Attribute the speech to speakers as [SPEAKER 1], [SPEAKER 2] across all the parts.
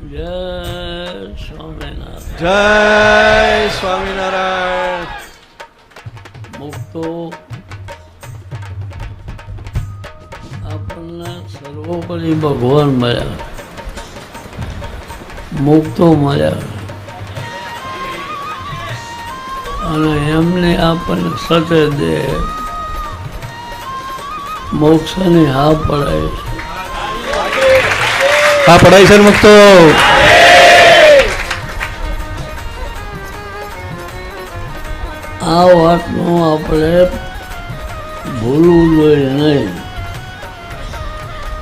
[SPEAKER 1] જય સ્વામિનારાયણ
[SPEAKER 2] જય સ્વામિનારાયણ
[SPEAKER 1] મુક્તો. આપણને સર્વોપરી ભગવાન મળ્યા. મુક્તો મળ્યા. અને એમને આપણને સચે દે. મોક્ષની હા પડાય.
[SPEAKER 2] હા છે ને મુક્તો
[SPEAKER 1] આ વાતનું આપણે ભૂલવું જોઈએ નહીં.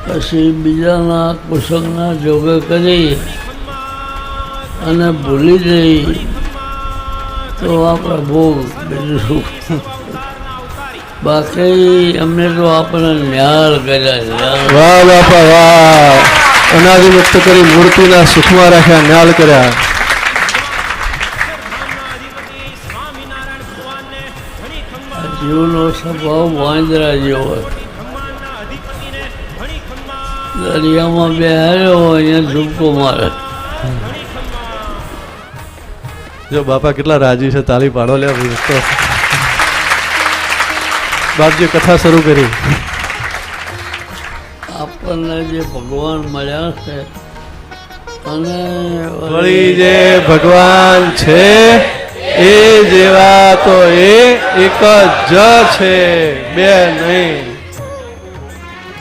[SPEAKER 1] પછી બીજાના કુસંગના જોગે કરી અને ભૂલી જઈ તો આપણે ભોગ બીજું શું બાકી અમને તો આપણે ન્યાળ કર્યા
[SPEAKER 2] વાહ બાપા વાહ. અનાદિ મુક્ત કરી મૂર્તિના સુખમાં રાખ્યા ન્યાલ કર્યા.
[SPEAKER 1] જીવનો સ્વભાવ વાંદરા જેવો દરિયામાં બેહાર્યો હોય અહીંયા ઝૂમકો મારે.
[SPEAKER 2] જો બાપા કેટલા રાજી છે તાલી પાડો લે બાપજી કથા શરૂ કરી.
[SPEAKER 1] આપણને જે ભગવાન મળ્યા છે. અને
[SPEAKER 2] વળી જે ભગવાન છે એ જેવા તો એ એક જ છે બે નહીં.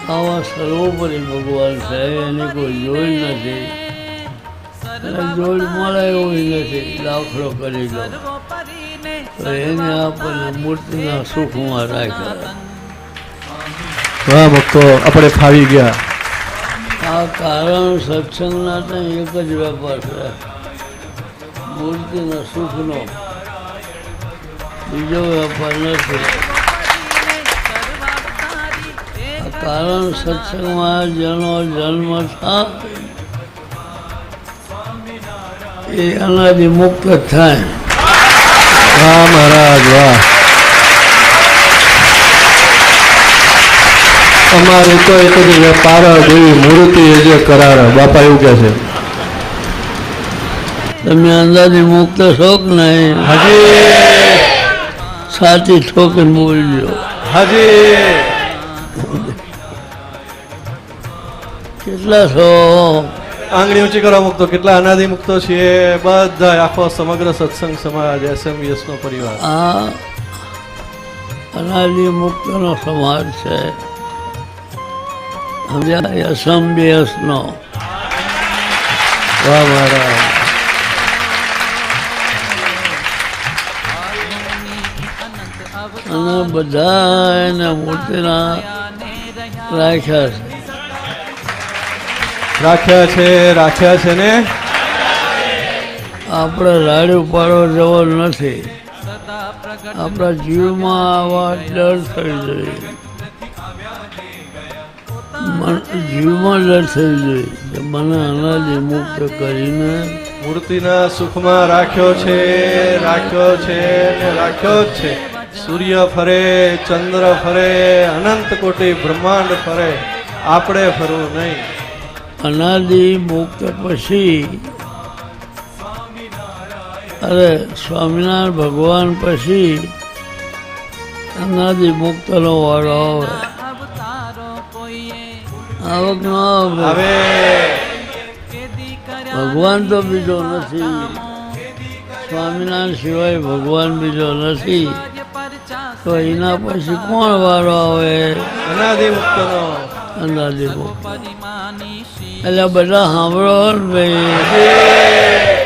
[SPEAKER 1] આવા સર્વોપરી ભગવાન છે એની કોઈ જોઈ નથી. જોડ મળે એવું નથી દાખલો કરી દો તો એને આપણને મૂર્તિના સુખમાં રાખ્યા.
[SPEAKER 2] વાહ ભક્તો આપણે ફાવી ગયા.
[SPEAKER 1] આ કારણ સત્સંગના તો એક જ વેપાર છે. મૂર્તિના સુખનો. બીજો વેપાર નથી. કારણ સત્સંગમાં જેનો જન્મ થાય એ અનાદિ મુક્ત થાય.
[SPEAKER 2] વાહ મહારાજ વાહ. અમારે તો એક જ વેપાર જેવી મૂર્તિ એ જે કરાર બાપા એવું કહે છે.
[SPEAKER 1] તમે અંદાજે મુક્ત છો કે નહીં.
[SPEAKER 2] હાજી.
[SPEAKER 1] સાચી ઠોકીને બોલજો.
[SPEAKER 2] હાજી
[SPEAKER 1] કેટલા છો
[SPEAKER 2] આંગળી ઊંચી કરવા મુક્તો કેટલા અનાદિ મુક્તો છીએ બધા આખો સમગ્ર સત્સંગ સમાજ એસએમવીએસ નો પરિવાર.
[SPEAKER 1] આ અનાદિ મુક્તનો સમાજ છે. સમજ્યા
[SPEAKER 2] વાહ મહારાજ
[SPEAKER 1] અને બધા એને મૂર્તિના રાખ્યા છે.
[SPEAKER 2] રાખ્યા છે રાખ્યા છે ને?
[SPEAKER 1] આપણે રાડ્યું પાડવા જવો નથી. આપણા જીવમાં આવા ડર થઈ જોઈએ જીવમાં ડર થઈ જાય કે મને અનાદિ મુક્ત કરીને
[SPEAKER 2] મૂર્તિના સુખમાં રાખ્યો છે રાખ્યો છે ને રાખ્યો જ છે. સૂર્ય ફરે ચંદ્ર ફરે અનંત કોટી બ્રહ્માંડ ફરે આપણે ફરવું નહીં.
[SPEAKER 1] અનાદિ મુક્ત પછી અરે સ્વામિનારાયણ ભગવાન પછી અનાદિ મુક્તનો વાળો આવે. આવક ન આવે. ભગવાન તો બીજો નથી. સ્વામિનારાયણ સિવાય ભગવાન બીજો નથી. તો એના પછી કોણ વારો આવે?
[SPEAKER 2] અનાદિ મુક્તનો
[SPEAKER 1] અનાદિ મુક્ત એટલે બધા સાંભળો ભાઈ